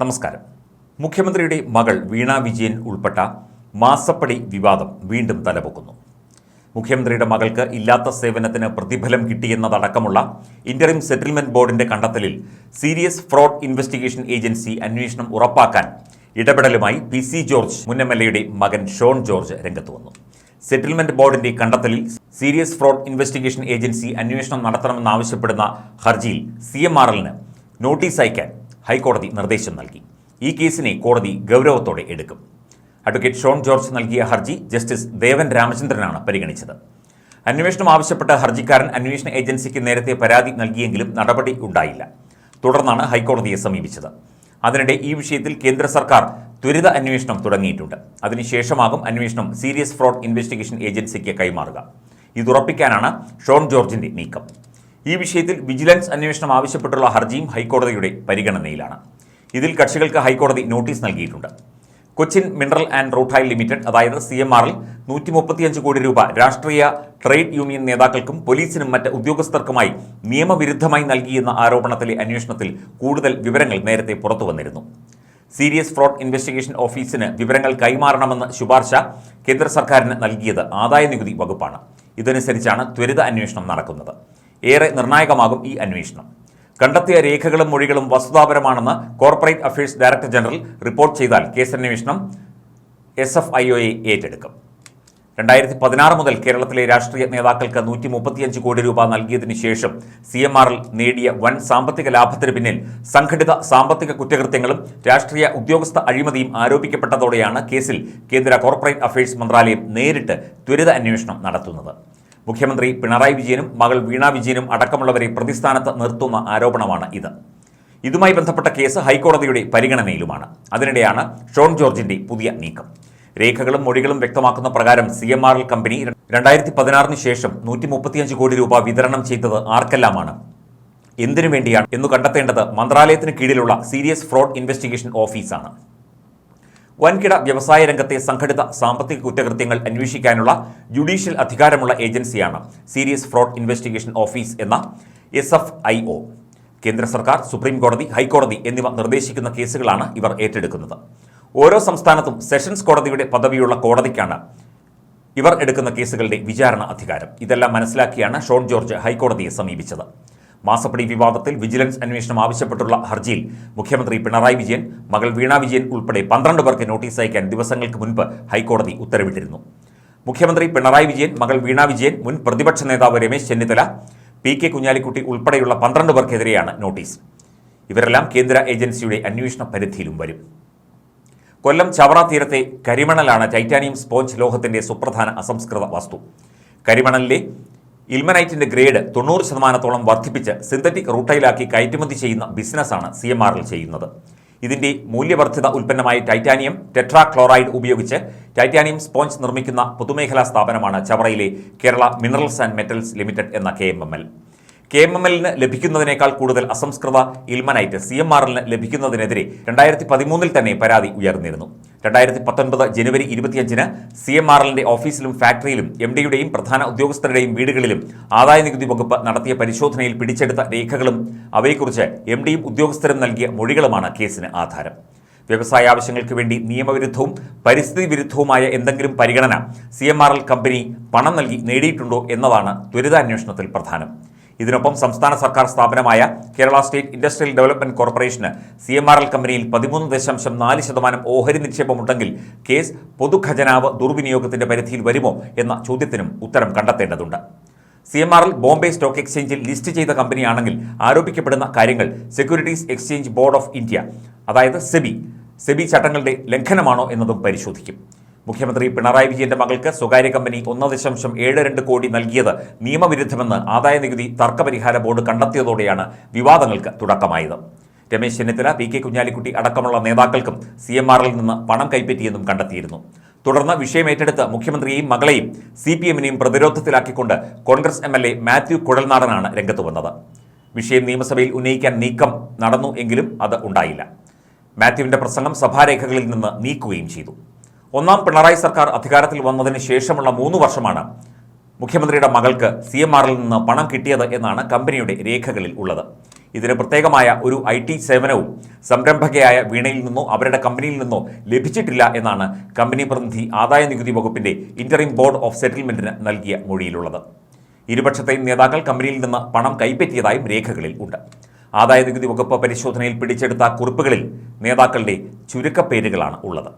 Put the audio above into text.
നമസ്കാരം. മുഖ്യമന്ത്രിയുടെ മകൾ വീണ വിജയൻ ഉൾപ്പെട്ട മാസപ്പടി വിവാദം വീണ്ടും തലപൊക്കുന്നു. മുഖ്യമന്ത്രിയുടെ മകൾക്ക് ഇല്ലാത്ത സേവനത്തിന് പ്രതിഫലം കിട്ടിയെന്നതടക്കമുള്ള ഇന്ററിം സെറ്റിൽമെന്റ് ബോർഡിന്റെ കണ്ടെത്തലിൽ സീരിയസ് ഫ്രോഡ് ഇൻവെസ്റ്റിഗേഷൻ ഏജൻസി അന്വേഷണം ഉറപ്പാക്കാൻ ഇടപെടലുമായി പി സി ജോർജ് മുൻ എം മകൻ ഷോൺ ജോർജ് രംഗത്ത് വന്നു. സെറ്റിൽമെന്റ് ബോർഡിന്റെ കണ്ടെത്തലിൽ സീരിയസ് ഫ്രോഡ് ഇൻവെസ്റ്റിഗേഷൻ ഏജൻസി അന്വേഷണം നടത്തണമെന്നാവശ്യപ്പെടുന്ന ഹർജിയിൽ സി എം ആർ എല്ലിന് നോട്ടീസ് അയക്കാൻ ഹൈക്കോടതി നിർദ്ദേശം നൽകി. ഈ കേസിനെ കോടതി ഗൗരവത്തോടെ എടുക്കും. അഡ്വക്കേറ്റ് ഷോൺ ജോർജ് നൽകിയ ഹർജി ജസ്റ്റിസ് ദേവൻ രാമചന്ദ്രനാണ് പരിഗണിച്ചത്. അന്വേഷണം ആവശ്യപ്പെട്ട ഹർജിക്കാരൻ അന്വേഷണ ഏജൻസിക്ക് നേരത്തെ പരാതി നൽകിയെങ്കിലും നടപടി ഉണ്ടായില്ല. തുടർന്നാണ് ഹൈക്കോടതിയെ സമീപിച്ചത്. അതിനിടെ ഈ വിഷയത്തിൽ കേന്ദ്ര സർക്കാർ ത്വരിത അന്വേഷണം തുടങ്ങിയിട്ടുണ്ട്. അതിനുശേഷമാകും അന്വേഷണം സീരിയസ് ഫ്രോഡ് ഇൻവെസ്റ്റിഗേഷൻ ഏജൻസിക്ക് കൈമാറുക. ഇതുറപ്പിക്കാനാണ് ഷോൺ ജോർജിന്റെ നീക്കം. ഈ വിഷയത്തിൽ വിജിലൻസ് അന്വേഷണം ആവശ്യപ്പെട്ടുള്ള ഹർജിയും ഹൈക്കോടതിയുടെ പരിഗണനയിലാണ്. ഇതിൽ കക്ഷികൾക്ക് ഹൈക്കോടതി നോട്ടീസ് നൽകിയിട്ടുണ്ട്. Cochin mineral and rutile limited അതായത് സി എം ആറിൽ നൂറ്റി മുപ്പത്തിയഞ്ച് കോടി രൂപ രാഷ്ട്രീയ ട്രേഡ് യൂണിയൻ നേതാക്കൾക്കും പോലീസിനും മറ്റ് ഉദ്യോഗസ്ഥർക്കുമായി നിയമവിരുദ്ധമായി നൽകിയെന്ന ആരോപണത്തിലെ അന്വേഷണത്തിൽ കൂടുതൽ വിവരങ്ങൾ നേരത്തെ പുറത്തു വന്നിരുന്നു. സീരിയസ് ഫ്രോഡ് ഇൻവെസ്റ്റിഗേഷൻ ഓഫീസിന് വിവരങ്ങൾ കൈമാറണമെന്ന ശുപാർശ കേന്ദ്ര സർക്കാരിന് നൽകിയത് ആദായ നികുതി വകുപ്പാണ്. ഇതനുസരിച്ചാണ് ത്വരിത അന്വേഷണം നടക്കുന്നത്. ഏറെ നിർണായകമാകും ഈ അന്വേഷണം. കണ്ടെത്തിയ രേഖകളും മൊഴികളും വസ്തുതാപരമാണെന്ന് corporate affairs director general report ചെയ്താൽ കേസന്വേഷണം എസ് എഫ് ഐ ഒയെ ഏറ്റെടുക്കും. രണ്ടായിരത്തി പതിനാറ് മുതൽ കേരളത്തിലെ രാഷ്ട്രീയ നേതാക്കൾക്ക് നൂറ്റി മുപ്പത്തിയഞ്ച് കോടി രൂപ നൽകിയതിനു ശേഷം സി എം ആറിൽ നേടിയ വൻ സാമ്പത്തിക ലാഭത്തിന് പിന്നിൽ സംഘടിത സാമ്പത്തിക കുറ്റകൃത്യങ്ങളും രാഷ്ട്രീയ ഉദ്യോഗസ്ഥ അഴിമതിയും ആരോപിക്കപ്പെട്ടതോടെയാണ് കേസിൽ കേന്ദ്ര കോർപ്പറേറ്റ് അഫയേഴ്സ് മന്ത്രാലയം നേരിട്ട് ത്വരിത അന്വേഷണം നടത്തുന്നത്. മുഖ്യമന്ത്രി പിണറായി വിജയനും മകൾ വീണ വിജയനും അടക്കമുള്ളവരെ പ്രതിസ്ഥാനത്ത് നിർത്തുന്ന ആരോപണമാണ് ഇത്. ഇതുമായി ബന്ധപ്പെട്ട കേസ് ഹൈക്കോടതിയുടെ പരിഗണനയിലുമാണ്. അതിനിടെയാണ് ഷോൺ ജോർജിന്റെ പുതിയ നീക്കം. രേഖകളും മൊഴികളും വ്യക്തമാക്കുന്ന പ്രകാരം C M R L company രണ്ടായിരത്തി പതിനാറിന് ശേഷം നൂറ്റി മുപ്പത്തിയഞ്ച് കോടി രൂപ വിതരണം ചെയ്തത് ആർക്കെല്ലാമാണ്? എന്തിനു വേണ്ടിയാണ്? എന്ന് കണ്ടെത്തേണ്ടത് മന്ത്രാലയത്തിന് കീഴിലുള്ള സീരിയസ് ഫ്രോഡ് ഇൻവെസ്റ്റിഗേഷൻ ഓഫീസാണ്. വൻകിട വ്യവസായ രംഗത്തെ സംഘടിത സാമ്പത്തിക കുറ്റകൃത്യങ്ങൾ അന്വേഷിക്കാനുള്ള ജുഡീഷ്യൽ അധികാരമുള്ള ഏജൻസിയാണ് സീരിയസ് ഫ്രോഡ് ഇൻവെസ്റ്റിഗേഷൻ ഓഫീസ് എന്ന എസ് എഫ് ഐ ഒ. കേന്ദ്ര സർക്കാർ സുപ്രീം കോടതി ഹൈക്കോടതി എന്നിവ നിർദ്ദേശിക്കുന്ന കേസുകളാണ് ഇവർ ഏറ്റെടുക്കുന്നത്. ഓരോ സംസ്ഥാനത്തും സെഷൻസ് കോടതിയുടെ പദവിയുള്ള കോടതിക്കാണ് ഇവർ എടുക്കുന്ന കേസുകളുടെ വിചാരണ അധികാരം. ഇതെല്ലാം മനസ്സിലാക്കിയാണ് ഷോൺ ജോർജ് ഹൈക്കോടതിയെ സമീപിച്ചത്. മാസപ്പടി വിവാദത്തിൽ വിജിലൻസ് അന്വേഷണം ആവശ്യപ്പെട്ടുള്ള ഹർജിയിൽ മുഖ്യമന്ത്രി പിണറായി വിജയൻ മകൾ വീണ വിജയൻ ഉൾപ്പെടെ പന്ത്രണ്ട് പേർക്ക് നോട്ടീസ് അയക്കാൻ ദിവസങ്ങൾക്ക് മുൻപ് ഹൈക്കോടതി ഉത്തരവിട്ടിരുന്നു. മുഖ്യമന്ത്രി പിണറായി വിജയൻ മകൾ വീണ വിജയൻ മുൻ പ്രതിപക്ഷ നേതാവ് രമേശ് ചെന്നിത്തല പി കെ കുഞ്ഞാലിക്കുട്ടി ഉൾപ്പെടെയുള്ള പന്ത്രണ്ട് പേർക്കെതിരെയാണ് നോട്ടീസ്. ഇവരെല്ലാം കേന്ദ്ര ഏജൻസിയുടെ അന്വേഷണ പരിധിയിലും വരും. കൊല്ലം ചവറ തീരത്തെ കരിമണലാണ് ടൈറ്റാനിയം സ്പോഞ്ച് ലോഹത്തിന്റെ സുപ്രധാന അസംസ്കൃത വസ്തു. കരിമണലിലെ ഇൽമനൈറ്റിന്റെ ഗ്രേഡ് തൊണ്ണൂറ് ശതമാനത്തോളം വർദ്ധിപ്പിച്ച് സിന്തറ്റിക് റൂട്ടൈലാക്കി കയറ്റുമതി ചെയ്യുന്ന ബിസിനസ്സാണ് സി എം ആറിൽ ചെയ്യുന്നത്. ഇതിന്റെ മൂല്യവർദ്ധിത ഉൽപ്പന്നമായ ടൈറ്റാനിയം ടെട്രാ ക്ലോറൈഡ് ഉപയോഗിച്ച് ടൈറ്റാനിയം സ്പോഞ്ച് നിർമ്മിക്കുന്ന പൊതുമേഖലാ സ്ഥാപനമാണ് ചവറയിലെ Kerala minerals and metals limited എന്ന K M M L. K M M എല്ലിന് ലഭിക്കുന്നതിനേക്കാൾ കൂടുതൽ അസംസ്കൃത ഇൽമനൈറ്റ് സി എം എല്ലിന് ലഭിക്കുന്നതിനെതിരെ രണ്ടായിരത്തി പതിമൂന്നിൽ തന്നെ പരാതി ഉയർന്നിരുന്നു. രണ്ടായിരത്തി പത്തൊൻപത് ജനുവരി ഇരുപത്തിയഞ്ചിന് സി എം ആർ എല്ലിന്റെ ഓഫീസിലും ഫാക്ടറിയിലും എം ഡിയുടെയും പ്രധാന ഉദ്യോഗസ്ഥരുടെയും വീടുകളിലും ആദായനികുതി വകുപ്പ് നടത്തിയ പരിശോധനയിൽ പിടിച്ചെടുത്ത രേഖകളും അവയെക്കുറിച്ച് എം ഡിയും ഉദ്യോഗസ്ഥരും നൽകിയ മൊഴികളുമാണ് കേസിന് ആധാരം. വ്യവസായ ആവശ്യങ്ങൾക്ക് വേണ്ടി നിയമവിരുദ്ധവും പരിസ്ഥിതി വിരുദ്ധവുമായ എന്തെങ്കിലും പരിഗണന സി കമ്പനി പണം നൽകി നേടിയിട്ടുണ്ടോ എന്നതാണ് ത്വരിതാന്വേഷണത്തിൽ പ്രധാനം. ഇതിനൊപ്പം സംസ്ഥാന സർക്കാർ സ്ഥാപനമായ കേരള സ്റ്റേറ്റ് ഇൻഡസ്ട്രിയൽ ഡെവലപ്മെന്റ് കോർപ്പറേഷന് സി എം ആർ എൽ കമ്പനിയിൽ പതിമൂന്ന് ദശാംശം നാല് ശതമാനം ഓഹരി നിക്ഷേപമുണ്ടെങ്കിൽ കേസ് പൊതുഖജനാവ് ദുർവിനിയോഗത്തിന്റെ പരിധിയിൽ വരുമോ എന്ന ചോദ്യത്തിനും ഉത്തരം കണ്ടെത്തേണ്ടതുണ്ട്. C M R L Bombay stock എക്സ്ചേഞ്ചിൽ ലിസ്റ്റ് ചെയ്ത കമ്പനിയാണെങ്കിൽ ആരോപിക്കപ്പെടുന്ന കാര്യങ്ങൾ securities exchange board of India അതായത് സെബി സെബി ചട്ടങ്ങളുടെ ലംഘനമാണോ എന്നതും പരിശോധിക്കും. മുഖ്യമന്ത്രി പിണറായി വിജയന്റെ മകൾക്ക് സ്വകാര്യ കമ്പനി ഒന്ന് ദശാംശം ഏഴ് രണ്ട് കോടി നൽകിയത് നിയമവിരുദ്ധമെന്ന് ആദായ നികുതി തർക്കപരിഹാര ബോർഡ് കണ്ടെത്തിയതോടെയാണ് വിവാദങ്ങൾക്ക് തുടക്കമായത്. രമേശ് ചെന്നിത്തല പി കെ കുഞ്ഞാലിക്കുട്ടി അടക്കമുള്ള നേതാക്കൾക്കും സി എം ആറിൽ നിന്ന് പണം കൈപ്പറ്റിയെന്നും കണ്ടെത്തിയിരുന്നു. തുടർന്ന് വിഷയം ഏറ്റെടുത്ത് മുഖ്യമന്ത്രിയെയും മകളെയും സി പി എമ്മിനെയും പ്രതിരോധത്തിലാക്കിക്കൊണ്ട് Congress M L A Mathew കുഴൽനാടനാണ് രംഗത്ത് വന്നത്. വിഷയം നിയമസഭയിൽ ഉന്നയിക്കാൻ നീക്കം നടന്നു എങ്കിലും അത് ഉണ്ടായില്ല. മാത്യുവിന്റെ പ്രസംഗം സഭാരേഖകളിൽ നിന്ന് നീക്കുകയും ചെയ്തു. ഒന്നാം പിണറായി സർക്കാർ അധികാരത്തിൽ വന്നതിന് ശേഷമുള്ള മൂന്ന് വർഷമാണ് മുഖ്യമന്ത്രിയുടെ മകൾക്ക് സി എം ആറിൽ നിന്ന് പണം കിട്ടിയത് എന്നാണ് കമ്പനിയുടെ രേഖകളിൽ ഉള്ളത്. ഇതിന് പ്രത്യേകമായ ഒരു ഐ ടി സേവനവും സംരംഭകയായ വീണയിൽ നിന്നോ അവരുടെ കമ്പനിയിൽ നിന്നോ ലഭിച്ചിട്ടില്ല എന്നാണ് കമ്പനി പ്രതിനിധി ആദായ നികുതി വകുപ്പിന്റെ ഇന്ററിം ബോർഡ് ഓഫ് സെറ്റിൽമെന്റിന് നൽകിയ മൊഴിയിലുള്ളത്. ഇരുപക്ഷത്തെയും നേതാക്കൾ കമ്പനിയിൽ നിന്ന് പണം കൈപ്പറ്റിയതായും രേഖകളിൽ ഉണ്ട്. ആദായ നികുതി വകുപ്പ് പരിശോധനയിൽ പിടിച്ചെടുത്ത കുറിപ്പുകളിൽ നേതാക്കളുടെ ചുരുക്കപ്പേരുകളാണ് ഉള്ളത്.